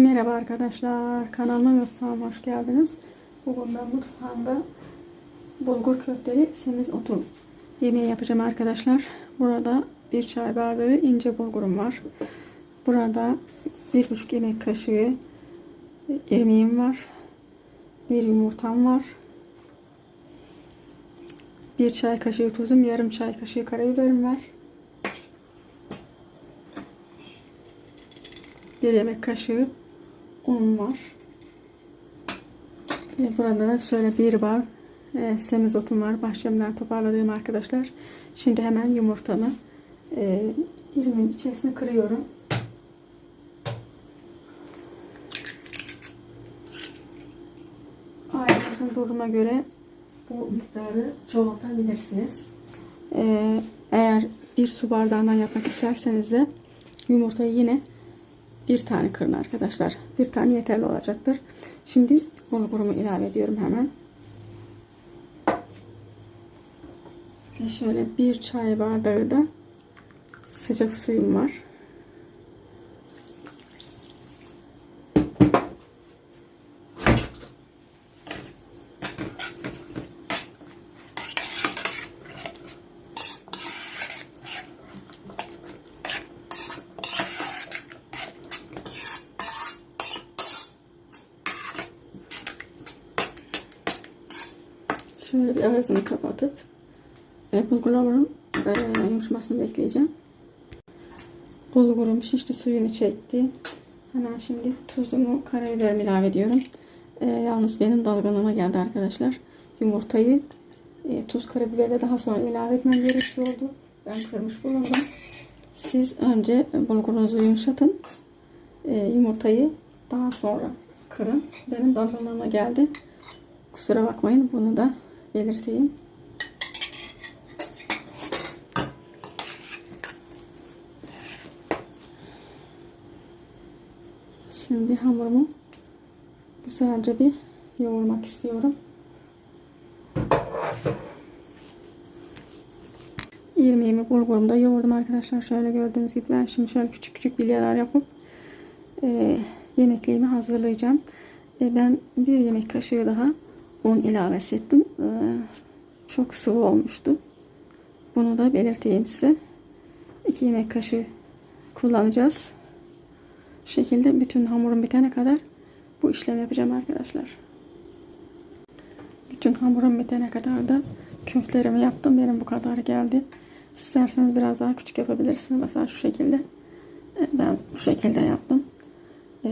Merhaba arkadaşlar, kanalıma mutfağıma hoş geldiniz. Bugün ben mutfağımda bulgur köfteli semiz otu yemeği yapacağım arkadaşlar. Burada bir çay bardağı ince bulgurum var. Burada bir buçuk yemek kaşığı irmiğim var. Bir yumurtam var. Bir çay kaşığı tuzum, yarım çay kaşığı karabiberim var. Bir yemek kaşığı unum var. Burada da şöyle bir bar e, semizotum var. Bahçemden toparladığım arkadaşlar. Şimdi hemen yumurtamı e, irimin içerisine kırıyorum. Ailenizin duruma göre bu miktarı çoğaltabilirsiniz. E, eğer bir su bardağından yapmak isterseniz de yumurtayı yine bir tane kırın arkadaşlar. Bir tane yeterli olacaktır. Şimdi bulgurumu ilave ediyorum hemen. Ve şöyle bir çay bardağı da sıcak suyum var. Şöyle bir ağzını kapatıp e, bulgurların e, yumuşamasını bekleyeceğim. Bulgurum şişti suyunu çekti. Hemen şimdi tuzumu karabiberimi ilave ediyorum. E, yalnız benim dalgalama geldi arkadaşlar. Yumurtayı e, tuz karabiberle daha sonra ilave etmem gerekiyordu. Ben kırmış bulundum. Siz önce bulgurunuzu yumuşatın. E, yumurtayı daha sonra kırın. Benim dalgalama geldi. Kusura bakmayın bunu da belirteyim. Şimdi hamurumu güzelce bir yoğurmak istiyorum. İrmiğimi bulgurumda yoğurdum arkadaşlar. Şöyle gördüğünüz gibi ben şimdi şöyle küçük küçük bilyeler yapıp e, yemekliğimi hazırlayacağım. E, ben bir yemek kaşığı daha un ilavesi ettim. E, çok sıvı olmuştu. Bunu da belirteyim size. 2 yemek kaşığı kullanacağız. Bu şekilde bütün hamurum bitene kadar bu işlemi yapacağım arkadaşlar. Bütün hamurum bitene kadar da köftelerimi yaptım. Benim bu kadar geldi. İsterseniz biraz daha küçük yapabilirsiniz. Mesela şu şekilde. Ben bu şekilde yaptım.